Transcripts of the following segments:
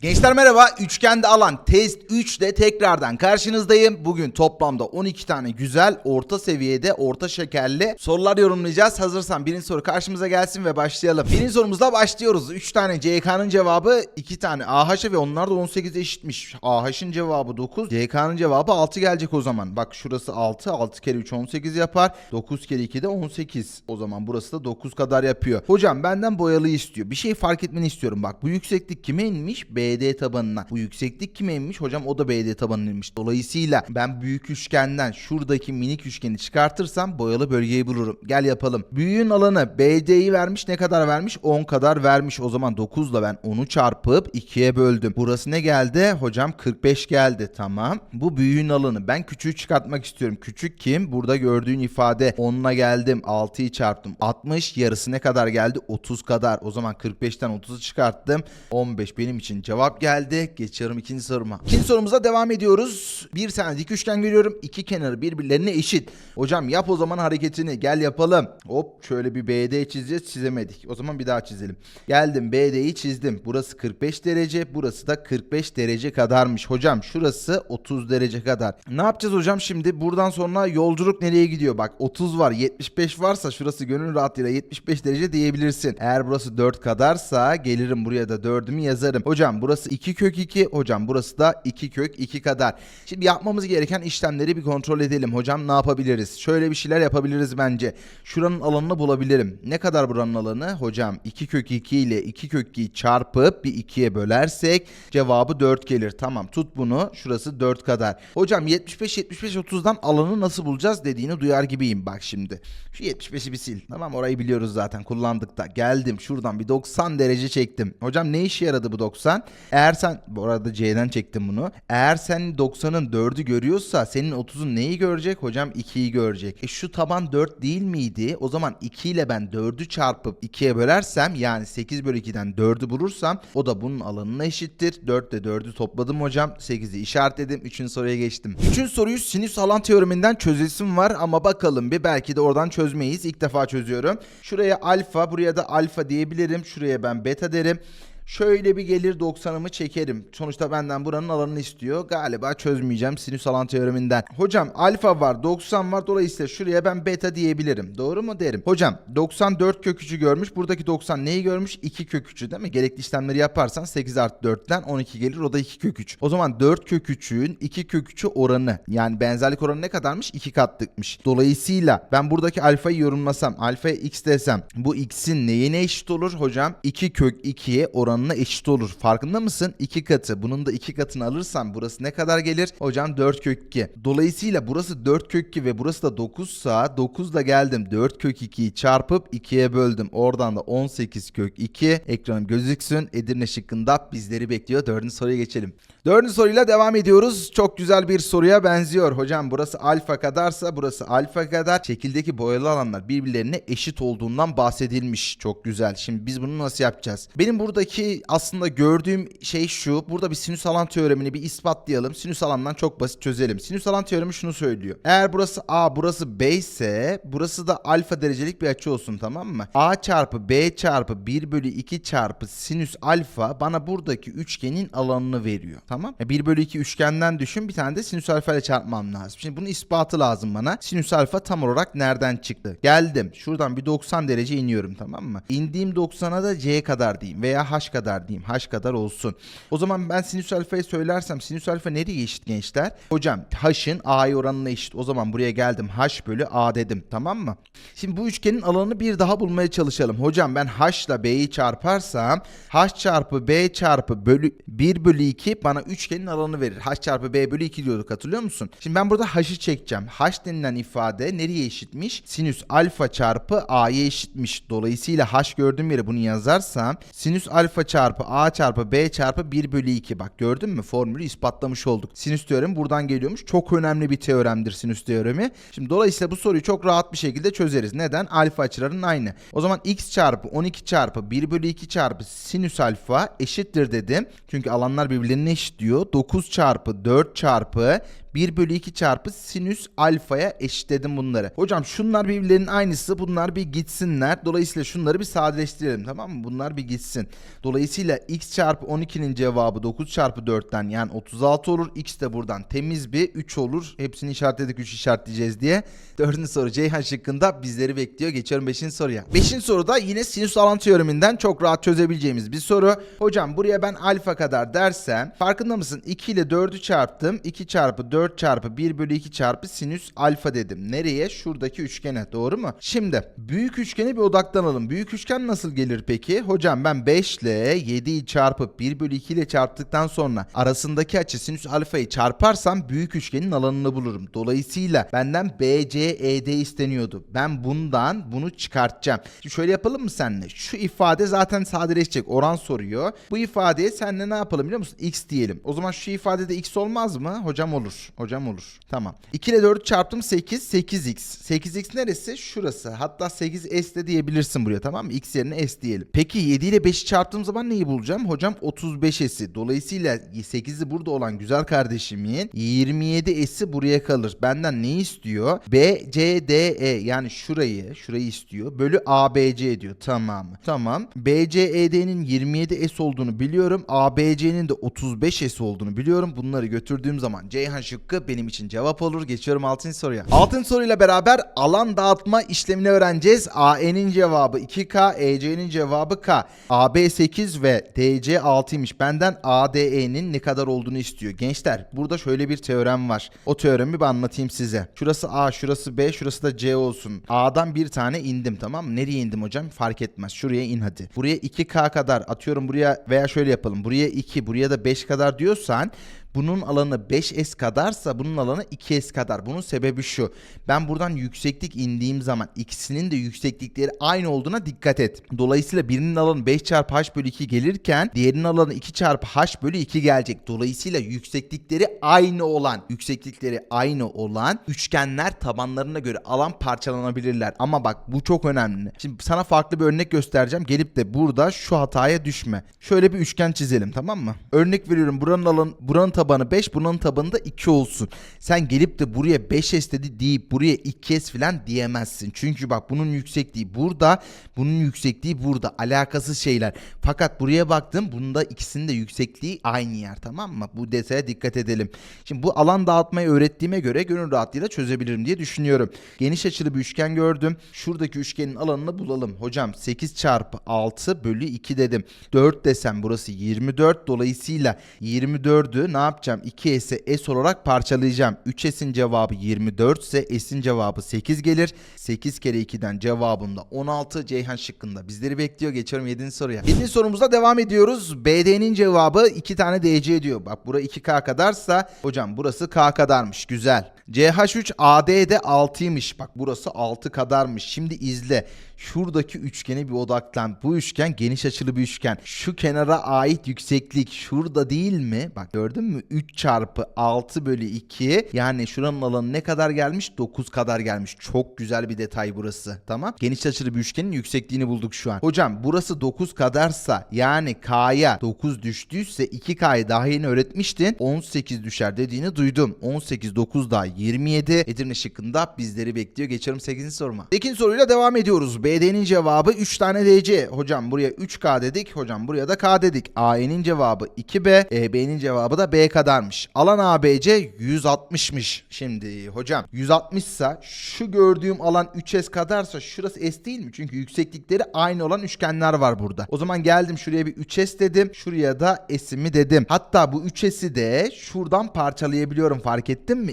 Gençler merhaba. Üçgende alan test 3'te tekrardan karşınızdayım. Bugün toplamda 12 tane güzel orta seviyede orta şekerli sorular yorumlayacağız. Hazırsan birinci soru karşımıza gelsin ve başlayalım. Birinci sorumuzla başlıyoruz. 3 tane CK'nın cevabı 2 tane AH'a ve onlar da 18 eşitmiş. AH'ın cevabı 9. CK'nın cevabı 6 gelecek o zaman. Bak şurası 6. 6 kere 3 18 yapar. 9 kere 2 de 18. O zaman burası da 9 kadar yapıyor. Hocam benden boyalı istiyor. Bir şey fark etmeni istiyorum. Bak bu yükseklik kime inmiş? BD tabanına. Bu yükseklik kime inmiş? Hocam o da BD tabanına inmiş. Dolayısıyla ben büyük üçgenden şuradaki minik üçgeni çıkartırsam boyalı bölgeyi bulurum. Gel yapalım. Büyüğün alanı BD'yi vermiş. Ne kadar vermiş? 10 kadar vermiş. O zaman 9 ile ben 10'u çarpıp 2'ye böldüm. Burası ne geldi? Hocam 45 geldi. Tamam. Bu büyüğün alanı. Ben küçüğü çıkartmak istiyorum. Küçük kim? Burada gördüğün ifade. 10'la geldim. 6'yı çarptım. 60 yarısı ne kadar geldi? 30 kadar. O zaman 45'ten 30'u çıkarttım. 15 benim için cevap geldi. Geçiyorum ikinci soruma. İkinci sorumuza devam ediyoruz. Bir tane dik üçgen görüyorum. İki kenarı birbirlerine eşit. Hocam yap o zaman hareketini. Gel yapalım. Hop şöyle bir BD çizeceğiz. Çizemedik. O zaman bir daha çizelim. Geldim BD'yi çizdim. Burası 45 derece. Burası da 45 derece kadarmış. Hocam şurası 30 derece kadar. Ne yapacağız hocam şimdi? Buradan sonra yolculuk nereye gidiyor? Bak 30 var 75 varsa şurası gönül rahatlığıyla 75 derece diyebilirsin. Eğer burası 4 kadarsa gelirim buraya da 4'ümü yazarım. Hocam burası 2 kök 2. Hocam burası da 2 kök 2 kadar. Şimdi yapmamız gereken işlemleri bir kontrol edelim. Hocam ne yapabiliriz? Şöyle bir şeyler yapabiliriz bence. Şuranın alanını bulabilirim. Ne kadar buranın alanı? Hocam 2 kök 2 ile 2 kök 2'yi çarpıp bir 2'ye bölersek cevabı 4 gelir. Tamam tut bunu. Şurası 4 kadar. Hocam 75 75 30'dan alanı nasıl bulacağız dediğini duyar gibiyim bak şimdi. Şu 75'i bir sil. Tamam orayı biliyoruz zaten kullandık da. Geldim şuradan bir 90 derece çektim. Hocam ne işe yaradı bu 90? Eğer sen bu arada C'den çektim bunu. Eğer sen 90'ın 4'ü görüyorsa senin 30'un neyi görecek? Hocam 2'yi görecek. E şu taban 4 değil miydi? O zaman 2 ile ben 4'ü çarpıp 2'ye bölersem yani 8 bölü 2'den 4'ü bulursam o da bunun alanına eşittir. 4 ile 4'ü topladım hocam. 8'i işaretledim. 3. soruya geçtim. 3. soruyu sinüs alan teoreminden çözesim var ama bakalım bir belki de oradan çözmeyiz. İlk defa çözüyorum. Şuraya alfa buraya da alfa diyebilirim. Şuraya ben beta derim. Şöyle bir gelir 90'ımı çekerim. Sonuçta benden buranın alanını istiyor. Galiba çözmeyeceğim sinüs alan teoreminden. Hocam alfa var 90 var dolayısıyla şuraya ben beta diyebilirim. Doğru mu derim? Hocam 94 kök 3'ü görmüş. Buradaki 90 neyi görmüş? 2 kök 3'ü değil mi? Gerekli işlemleri yaparsan 8 artı 4'ten 12 gelir. O da 2 kök 3. O zaman 4 kök 3'ün 2 kök 3'ü oranı. Yani benzerlik oranı ne kadarmış? 2 katlıkmış. Dolayısıyla ben buradaki alfayı yorumlasam, alfaya x desem bu x'in neyine eşit olur hocam? 2 kök 2'ye oranına eşit olur. Farkında mısın? 2 katı. Bunun da 2 katını alırsam burası ne kadar gelir? Hocam 4 kök 2. Dolayısıyla burası 4 kök 2 ve burası da 9 sa 9 da geldim. 4 kök 2'yi çarpıp 2'ye böldüm. Oradan da 18 kök 2. Ekranım gözüksün. Edirne şıkkında bizleri bekliyor. Dördüncü soruya geçelim. Dördüncü soruyla devam ediyoruz. Çok güzel bir soruya benziyor. Hocam burası alfa kadarsa burası alfa kadar. Şekildeki boyalı alanlar birbirlerine eşit olduğundan bahsedilmiş. Çok güzel. Şimdi biz bunu nasıl yapacağız? Benim buradaki aslında gördüğüm şey şu. Burada bir sinüs alan teoremini bir ispatlayalım. Sinüs alandan çok basit çözelim. Sinüs alan teoremi şunu söylüyor. Eğer burası A burası B ise burası da alfa derecelik bir açı olsun tamam mı? A çarpı B çarpı 1 bölü 2 çarpı sinüs alfa bana buradaki üçgenin alanını veriyor. Tamam? Ya 1 bölü 2 üçgenden düşün bir tane de sinüs alfa ile çarpmam lazım. Şimdi bunun ispatı lazım bana. Sinüs alfa tam olarak nereden çıktı? Geldim. Şuradan bir 90 derece iniyorum tamam mı? İndiğim 90'a da C kadar diyeyim veya H kadar diyeyim. H kadar olsun. O zaman ben sinüs alfayı söylersem sinüs alfa nereye eşit gençler? Hocam H'ın A'ya oranına eşit. O zaman buraya geldim. H bölü A dedim. Tamam mı? Şimdi bu üçgenin alanını bir daha bulmaya çalışalım. Hocam ben H ile B'yi çarparsam H çarpı B çarpı bölü 1 bölü 2 bana üçgenin alanı verir. H çarpı B bölü 2 diyorduk hatırlıyor musun? Şimdi ben burada H'ı çekeceğim. H denilen ifade nereye eşitmiş? Sinüs alfa çarpı A'ya eşitmiş. Dolayısıyla H gördüğüm yere bunu yazarsam sinüs alfa çarpı A çarpı B çarpı 1 bölü 2. Bak gördün mü? Formülü ispatlamış olduk. Sinüs teoremi buradan geliyormuş. Çok önemli bir teoremdir sinüs teoremi. Şimdi dolayısıyla bu soruyu çok rahat bir şekilde çözeriz. Neden? Alfa açıların aynı. O zaman x çarpı 12 çarpı 1 bölü 2 çarpı sinüs alfa eşittir dedim. Çünkü alanlar birbirlerine eşit diyor. 9 çarpı 4 çarpı 1 bölü 2 çarpı sinüs alfaya eşitledim bunları. Hocam şunlar birbirlerinin aynısı bunlar bir gitsinler. Dolayısıyla şunları bir sadeleştirelim tamam mı? Bunlar bir gitsin. Dolayısıyla x çarpı 12'nin cevabı 9 çarpı 4'ten yani 36 olur. X de buradan temiz bir 3 olur. Hepsini işaretledik 3 işaretleyeceğiz diye. Dördüncü soru Ceyhan şıkkında bizleri bekliyor. Geçiyorum 5. soruya. 5. soruda yine sinüs alan teoreminden çok rahat çözebileceğimiz bir soru. Hocam buraya ben alfa kadar dersem farkında mısın? 2 ile 4'ü çarptım. 2 çarpı 4 çarpı 1 bölü 2 çarpı sinüs alfa dedim. Nereye? Şuradaki üçgene. Doğru mu? Şimdi büyük üçgene bir odaklanalım. Büyük üçgen nasıl gelir peki? Hocam ben 5 ile 7'yi çarpıp 1 bölü 2 ile çarptıktan sonra arasındaki açı sinüs alfayı çarparsam büyük üçgenin alanını bulurum. Dolayısıyla benden BCED isteniyordu. Ben bundan bunu çıkartacağım. Şimdi şöyle yapalım mı seninle? Şu ifade zaten sadeleşecek. Oran soruyor. Bu ifadeye senle ne yapalım biliyor musun? X diyelim. O zaman şu ifadede X olmaz mı? Hocam olur. Hocam olur. Tamam. 2 ile 4 çarptım 8. 8X. 8X neresi? Şurası. Hatta 8S de diyebilirsin buraya tamam mı? X yerine S diyelim. Peki 7 ile 5'i çarptığım zaman neyi bulacağım? Hocam 35S'i. Dolayısıyla 8'i burada olan güzel kardeşimin 27S'i buraya kalır. Benden ne istiyor? B, C, D, E yani şurayı, şurayı istiyor. Bölü ABC diyor. Tamam. Tamam. BCED'nin 27S olduğunu biliyorum. ABC'nin de 35S olduğunu biliyorum. Bunları götürdüğüm zaman Ceyhan şıkkı benim için cevap olur. Geçiyorum 6. soruya. 6. soruyla beraber alan dağıtma işlemini öğreneceğiz. AE'nin cevabı 2K, EC'nin cevabı K. AB 8 ve DC 6'ymış. Benden ADE'nin ne kadar olduğunu istiyor. Gençler burada şöyle bir teorem var. O teoremi bir anlatayım size. Şurası A, şurası B, şurası da C olsun. A'dan bir tane indim tamam mı? Nereye indim hocam? Fark etmez. Şuraya in hadi. Buraya 2K kadar atıyorum buraya veya şöyle yapalım. Buraya 2, buraya da 5 kadar diyorsan bunun alanı 5S kadarsa bunun alanı 2S kadar. Bunun sebebi şu. Ben buradan yükseklik indiğim zaman ikisinin de yükseklikleri aynı olduğuna dikkat et. Dolayısıyla birinin alanı 5 çarpı H bölü 2 gelirken diğerinin alanı 2 çarpı H bölü 2 gelecek. Dolayısıyla yükseklikleri aynı olan, yükseklikleri aynı olan üçgenler tabanlarına göre alan parçalanabilirler. Ama bak bu çok önemli. Şimdi sana farklı bir örnek göstereceğim. Gelip de burada şu hataya düşme. Şöyle bir üçgen çizelim tamam mı? Örnek veriyorum buranın alanı buranın tabanı 5, buranın tabanı da 2 olsun. Sen gelip de buraya 5S dedi deyip buraya 2S falan diyemezsin. Çünkü bak bunun yüksekliği burada, bunun yüksekliği burada. Alakasız şeyler. Fakat buraya baktım bunda ikisinin de yüksekliği aynı yer tamam mı? Bu detaya dikkat edelim. Şimdi bu alan dağıtmayı öğrettiğime göre gönül rahatlığıyla çözebilirim diye düşünüyorum. Geniş açılı bir üçgen gördüm. Şuradaki üçgenin alanını bulalım. Hocam 8 çarpı 6 bölü 2 dedim. 4 desem burası 24. Dolayısıyla 24'ü ne yapacağım? 2S'e S olarak parçalayacağım. 3S'in cevabı 24 ise S'in cevabı 8 gelir. 8 kere 2'den cevabım da 16. Ceyhan şıkkında bizleri bekliyor. Geçiyorum 7. soruya. 7. sorumuzda devam ediyoruz. BD'nin cevabı 2 tane DC diyor. Bak bura 2K kadarsa hocam burası K kadarmış. Güzel. CH3 AD'de 6'ymış. Bak burası 6 kadarmış. Şimdi izle. Şuradaki üçgene bir odaklan. Bu üçgen geniş açılı bir üçgen. Şu kenara ait yükseklik şurada değil mi? Bak gördün mü? 3 çarpı 6 bölü 2. Yani şuranın alanı ne kadar gelmiş? 9 kadar gelmiş. Çok güzel bir detay burası. Tamam. Geniş açılı bir üçgenin yüksekliğini bulduk şu an. Hocam burası 9 kadarsa yani K'ya 9 düştüyse 2K'yı daha yeni öğretmiştin. 18 düşer dediğini duydum. 18 9 daha 27. Edirne şıkkında bizleri bekliyor. Geçiyorum 8. soruma. 8. soruyla devam ediyoruz. BD'nin cevabı 3 tane DC. Hocam buraya 3K dedik. Hocam buraya da K dedik. AE'nin cevabı 2B. EB'nin cevabı da B kadarmış. Alan ABC 160'mış. Şimdi hocam 160 ise şu gördüğüm alan 3S kadarsa şurası S değil mi? Çünkü yükseklikleri aynı olan üçgenler var burada. O zaman geldim şuraya bir 3S dedim. Şuraya da S'imi dedim. Hatta bu 3S'i de şuradan parçalayabiliyorum. Fark ettin mi?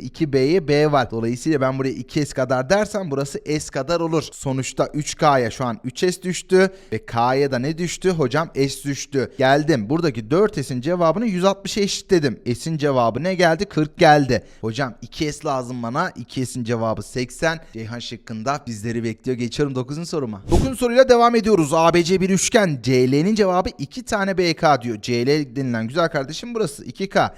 2B'ye B var. Dolayısıyla ben buraya 2S kadar dersem burası S kadar olur. Sonuçta 3K'ya şu an 3S düştü ve K'ya da ne düştü? Hocam S düştü. Geldim. Buradaki 4S'in cevabını 160'a eşitledim. S'in cevabı ne geldi? 40 geldi. Hocam 2S lazım bana. 2S'in cevabı 80. Ceyhan şıkkında bizleri bekliyor. Geçiyorum 9. soruma. 9. soruyla devam ediyoruz. ABC bir üçgen. CL'nin cevabı 2 tane BK diyor. CL denilen güzel kardeşim burası 2K.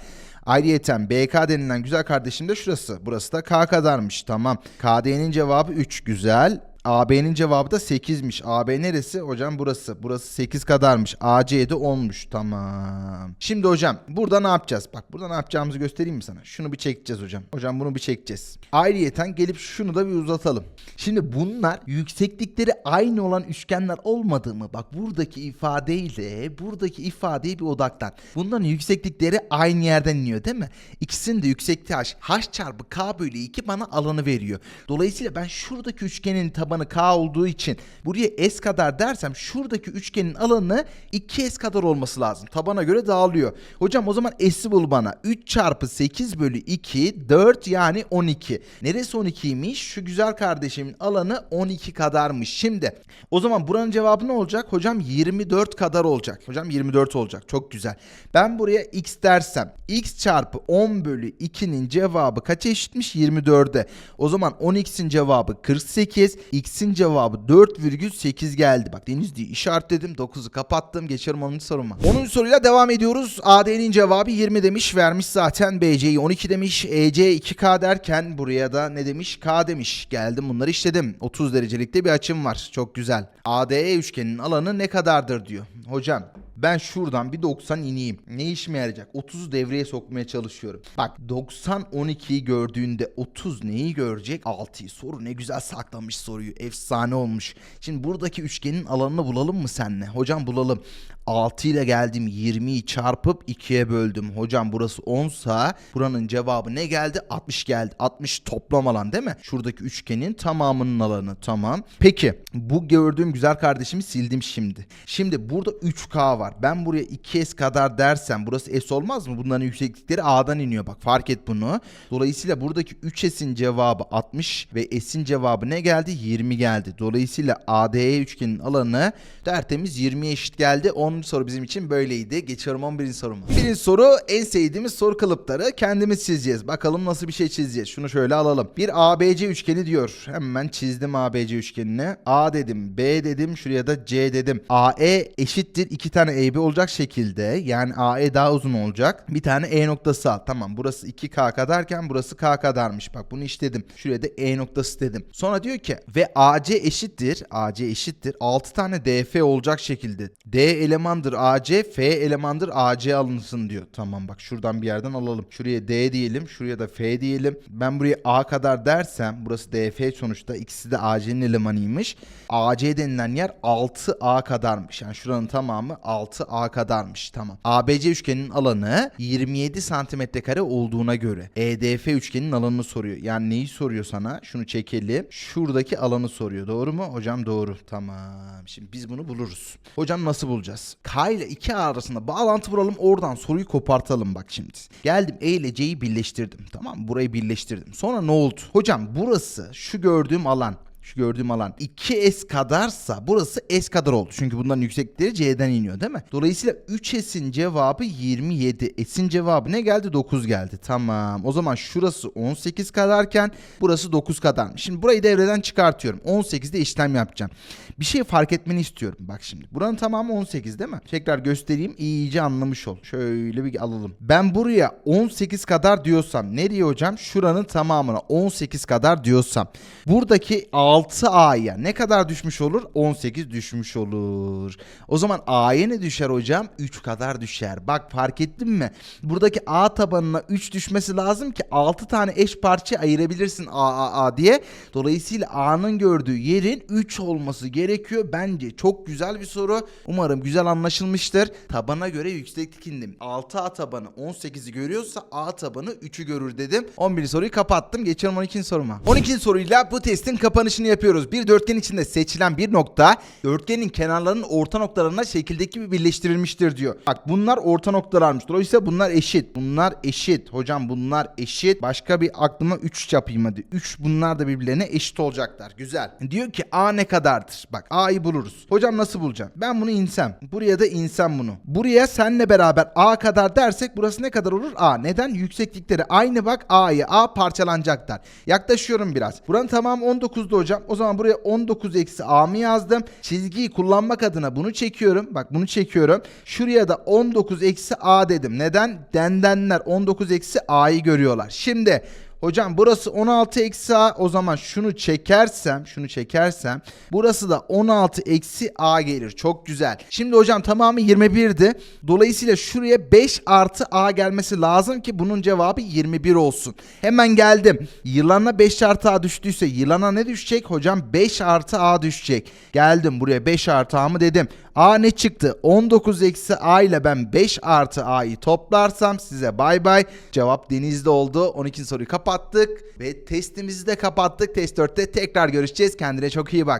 Ayrıyeten BK denilen güzel kardeşim de şurası. Burası da K kadarmış. Tamam. KD'nin cevabı 3. Güzel. AB'nin cevabı da 8'miş. AB neresi? Hocam burası. Burası 8 kadarmış. AC de 10'muş. Tamam. Şimdi hocam burada ne yapacağız? Bak burada ne yapacağımızı göstereyim mi sana? Şunu bir çekeceğiz hocam. Hocam bunu bir çekeceğiz. Ayrıyeten gelip şunu da bir uzatalım. Şimdi bunlar yükseklikleri aynı olan üçgenler olmadığı mı? Bak buradaki ifadeyle buradaki ifadeye bir odaklan. Bunların yükseklikleri aynı yerden iniyor değil mi? İkisinin de yüksekliği h. h çarpı k bölü 2 bana alanı veriyor. Dolayısıyla ben şuradaki üçgenin tabanı k olduğu için buraya s kadar dersem şuradaki üçgenin alanı 2s kadar olması lazım. Tabana göre dağılıyor. Hocam o zaman s'i bul bana. 3 çarpı 8 bölü 2 4 yani 12. Neresi 12'ymiş? Şu güzel kardeşimin alanı 12 kadarmış. Şimdi o zaman buranın cevabı ne olacak? Hocam 24 kadar olacak. Hocam 24 olacak. Çok güzel. Ben buraya x dersem x çarpı 10 bölü 2'nin cevabı kaç eşitmiş? 24'e. O zaman 10x'in cevabı 48. X'in cevabı 4,8 geldi. Bak Deniz diye işaretledim. 9'u kapattım. Geçerim 10. soruma. 10. soruyla devam ediyoruz. AD'nin cevabı 20 demiş. Vermiş zaten. BC'yi 12 demiş. EC 2K derken buraya da ne demiş? K demiş. Geldim bunları işledim. 30 derecelikte bir açım var. Çok güzel. ADE üçgeninin alanı ne kadardır diyor. Hocam ben şuradan bir 90 ineyim. Ne işime yarayacak? 30'u devreye sokmaya çalışıyorum. Bak 90 12'yi gördüğünde 30 neyi görecek? 6'yı. Soru ne güzel saklamış soruyu. Efsane olmuş. Şimdi buradaki üçgenin alanını bulalım mı senle? Hocam bulalım. 6 ile geldim 20'yi çarpıp 2'ye böldüm. Hocam burası 10 sa buranın cevabı ne geldi? 60 geldi. 60 toplam alan değil mi? Şuradaki üçgenin tamamının alanı. Tamam. Peki bu gördüğüm güzel kardeşimi sildim şimdi. Şimdi burada 3K var. Ben buraya 2S kadar dersem burası S olmaz mı? Bunların yükseklikleri A'dan iniyor. Bak fark et bunu. Dolayısıyla buradaki 3S'in cevabı 60 ve S'in cevabı ne geldi? 20 geldi. Dolayısıyla ADE üçgenin alanı tertemiz 20'ye eşit geldi. 10 soru bizim için böyleydi. Geçiyorum 11. soruma. Birinci soru en sevdiğimiz soru kalıpları. Kendimiz çizeceğiz. Bakalım nasıl bir şey çizeceğiz. Şunu şöyle alalım. Bir ABC üçgeni diyor. Hemen çizdim ABC üçgenini. A dedim, B dedim, şuraya da C dedim. AE eşittir. iki tane AB olacak şekilde. Yani AE daha uzun olacak. Bir tane E noktası al. Tamam burası 2K kadarken burası K kadarmış. Bak bunu işledim. Şuraya da E noktası dedim. Sonra diyor ki ve AC eşittir. AC eşittir. 6 tane DF olacak şekilde. D elemandır AC, F elemandır AC alınsın diyor. Tamam bak şuradan bir yerden alalım. Şuraya D diyelim, şuraya da F diyelim. Ben buraya A kadar dersem burası DF sonuçta ikisi de AC'nin elemanıymış. AC denilen yer 6A kadarmış. Yani şuranın tamamı 6A kadarmış. Tamam. ABC üçgeninin alanı 27 santimetre kare olduğuna göre EDF üçgenin alanını soruyor. Yani neyi soruyor sana? Şunu çekelim. Şuradaki alanı soruyor. Doğru mu? Hocam doğru. Tamam. Şimdi biz bunu buluruz. Hocam nasıl bulacağız? K ile 2A arasında bağlantı vuralım. Oradan soruyu kopartalım bak şimdi. Geldim E ile C'yi birleştirdim. Tamam mı? Burayı birleştirdim. Sonra ne oldu? Hocam burası şu gördüğüm alan şu gördüğüm alan 2S kadarsa burası S kadar oldu. Çünkü bunların yükseklikleri C'den iniyor değil mi? Dolayısıyla 3S'in cevabı 27. S'in cevabı ne geldi? 9 geldi. Tamam. O zaman şurası 18 kadarken burası 9 kadarmış. Şimdi burayı devreden çıkartıyorum. 18'de işlem yapacağım. Bir şey fark etmeni istiyorum. Bak şimdi. Buranın tamamı 18 değil mi? Tekrar göstereyim. iyice anlamış ol. Şöyle bir alalım. Ben buraya 18 kadar diyorsam nereye hocam? Şuranın tamamına 18 kadar diyorsam. Buradaki 6A'ya ne kadar düşmüş olur? 18 düşmüş olur. O zaman A'ya ne düşer hocam? 3 kadar düşer. Bak fark ettin mi? Buradaki A tabanına 3 düşmesi lazım ki 6 tane eş parça ayırabilirsin A, A, A diye. Dolayısıyla A'nın gördüğü yerin 3 olması gerekiyor. Bence çok güzel bir soru. Umarım güzel anlaşılmıştır. Tabana göre yükseklik indim. 6A tabanı 18'i görüyorsa A tabanı 3'ü görür dedim. 11 soruyu kapattım. Geçiyorum 12. soruma. 12. soruyla bu testin kapanışını yapıyoruz. Bir dörtgen içinde seçilen bir nokta dörtgenin kenarlarının orta noktalarına şekildeki gibi birleştirilmiştir diyor. Bak bunlar orta noktalarmış. Dolayısıyla bunlar eşit. Bunlar eşit. Hocam bunlar eşit. Başka bir aklıma 3 yapayım hadi. 3 bunlar da birbirlerine eşit olacaklar. Güzel. Diyor ki A ne kadardır? Bak A'yı buluruz. Hocam nasıl bulacağım? Ben bunu insem. Buraya da insem bunu. Buraya senle beraber A kadar dersek burası ne kadar olur? A. Neden? Yükseklikleri aynı bak A'yı. A parçalanacaklar. Yaklaşıyorum biraz. Buranın tamamı 19'du hocam. O zaman buraya 19 eksi A'mı yazdım. Çizgiyi kullanmak adına bunu çekiyorum. Bak bunu çekiyorum. Şuraya da 19 eksi A dedim. Neden? Dendenler 19 eksi A'yı görüyorlar. Şimdi Hocam burası 16 eksi A o zaman şunu çekersem şunu çekersem burası da 16 eksi A gelir. Çok güzel. Şimdi hocam tamamı 21'di. Dolayısıyla şuraya 5 artı A gelmesi lazım ki bunun cevabı 21 olsun. Hemen geldim. Yılana 5 artı A düştüyse yılana ne düşecek? Hocam 5 artı A düşecek. Geldim buraya 5 artı A mı dedim. A ne çıktı? 19 eksi A ile ben 5 artı A'yı toplarsam size bay bay. Cevap denizde oldu. 12 soruyu kapattık ve testimizi de kapattık. Test 4'te tekrar görüşeceğiz. Kendine çok iyi bak.